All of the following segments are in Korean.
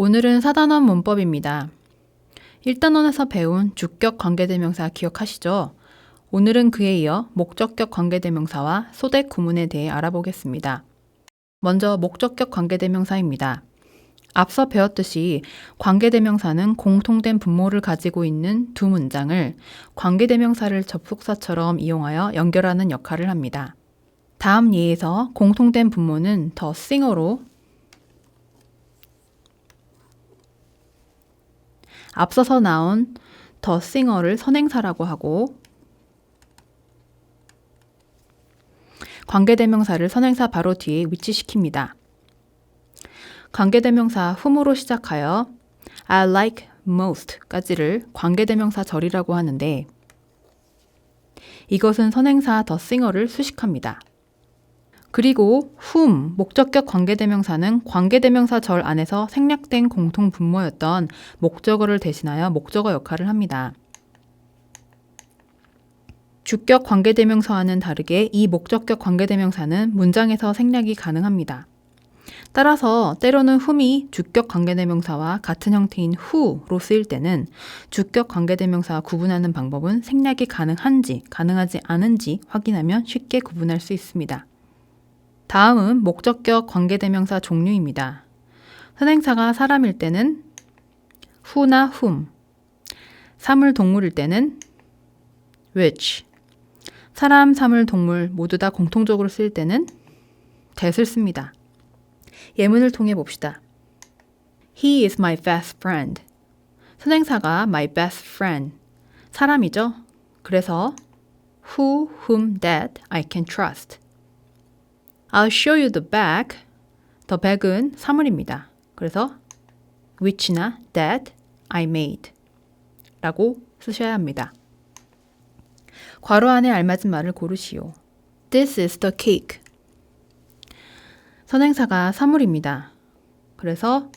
오늘은 사단원 문법입니다. 1단원에서 배운 주격 관계대명사 기억하시죠? 오늘은 그에 이어 목적격 관계대명사와 소대 구문에 대해 알아보겠습니다. 먼저 목적격 관계대명사입니다. 앞서 배웠듯이 관계대명사는 공통된 분모를 가지고 있는 두 문장을 관계대명사를 접속사처럼 이용하여 연결하는 역할을 합니다. 다음 예에서 공통된 분모는 더 싱어로 앞서서 나온 더 싱어를 선행사라고 하고 관계대명사를 선행사 바로 뒤에 위치시킵니다. 관계대명사 whom으로 시작하여 I like most까지를 관계대명사 절이라고 하는데 이것은 선행사 더 싱어를 수식합니다. 그리고 whom 목적격 관계대명사는 관계대명사 절 안에서 생략된 공통 분모였던 목적어를 대신하여 목적어 역할을 합니다. 주격 관계대명사와는 다르게 이 목적격 관계대명사는 문장에서 생략이 가능합니다. 따라서 때로는 whom이 주격 관계대명사와 같은 형태인 who로 쓰일 때는 주격 관계대명사와 구분하는 방법은 생략이 가능한지 가능하지 않은지 확인하면 쉽게 구분할 수 있습니다. 다음은 목적격 관계대명사 종류입니다. 선행사가 사람일 때는 who나 whom, 사물 동물일 때는 which, 사람, 사물, 동물 모두 다 공통적으로 쓰일 때는 that을 씁니다. 예문을 통해 봅시다. He is my best friend. 선행사가 my best friend. 사람이죠. 그래서 who, whom, that I can trust. I'll show you the bag. the bag은 사물입니다. 그래서 which나 that I made 라고 쓰셔야 합니다. 괄호 안에 알맞은 말을 고르시오. This is the cake. 선행사가 사물입니다. 그래서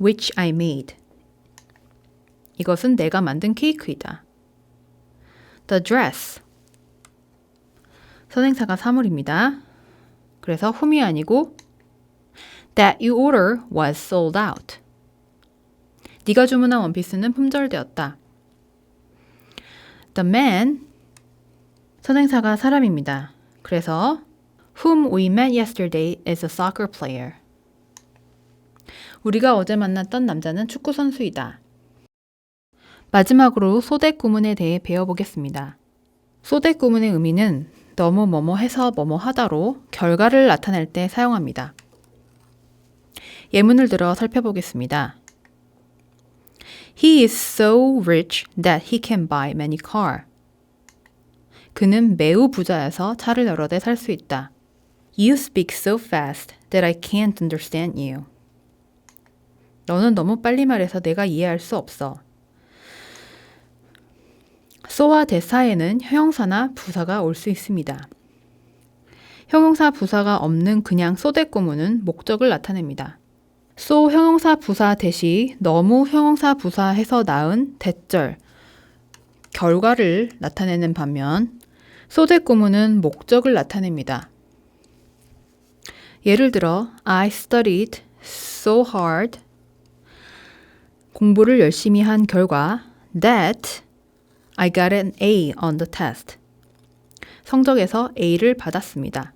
which I made. 이것은 내가 만든 케이크이다. The dress. 선행사가 사물입니다. 그래서 whom이 아니고 that you order was sold out. 네가 주문한 원피스는 품절되었다. The man 선행사가 사람입니다. 그래서 whom we met yesterday is a soccer player. 우리가 어제 만났던 남자는 축구 선수이다. 마지막으로 소대 구문에 대해 배워보겠습니다. 소대 구문의 의미는 너무 뭐뭐 해서 뭐뭐 하다로 결과를 나타낼 때 사용합니다. 예문을 들어 살펴보겠습니다. He is so rich that he can buy many car. 그는 매우 부자여서 차를 여러 대 살 수 있다. You speak so fast that I can't understand you. 너는 너무 빨리 말해서 내가 이해할 수 없어. So와 대사에는 형용사나 부사가 올 수 있습니다. 형용사 부사가 없는 그냥 소대 구문은 목적을 나타냅니다. so 형용사 부사 대시 너무 형용사 부사 해서 나은 대절 결과를 나타내는 반면 소대 구문은 목적을 나타냅니다. 예를 들어 I studied so hard 공부를 열심히 한 결과 that I got an A on the test. 성적에서 A를 받았습니다.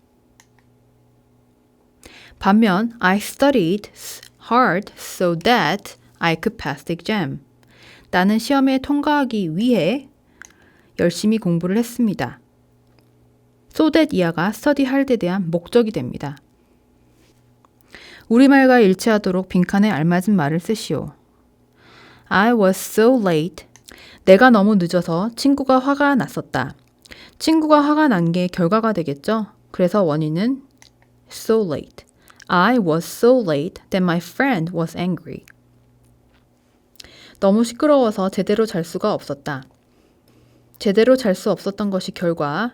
반면 I studied hard so that I could pass the exam. 나는 시험에 통과하기 위해 열심히 공부를 했습니다. so that 이하가 study hard에 대한 목적이 됩니다. 우리말과 일치하도록 빈칸에 알맞은 말을 쓰시오. I was so late. 내가 너무 늦어서 친구가 화가 났었다. 친구가 화가 난 게 결과가 되겠죠? 그래서 원인은 so late. I was so late that my friend was angry. 너무 시끄러워서 제대로 잘 수가 없었다. 제대로 잘 수 없었던 것이 결과.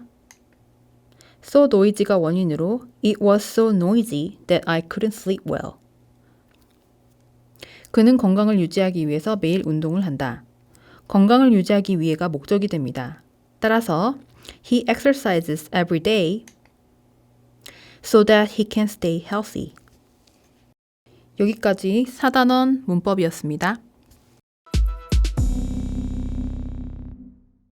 so noisy가 원인으로 it was so noisy that I couldn't sleep well. 그는 건강을 유지하기 위해서 매일 운동을 한다. 건강을 유지하기 위해가 목적이 됩니다. 따라서 he exercises every day so that he can stay healthy. 여기까지 사단원 문법이었습니다.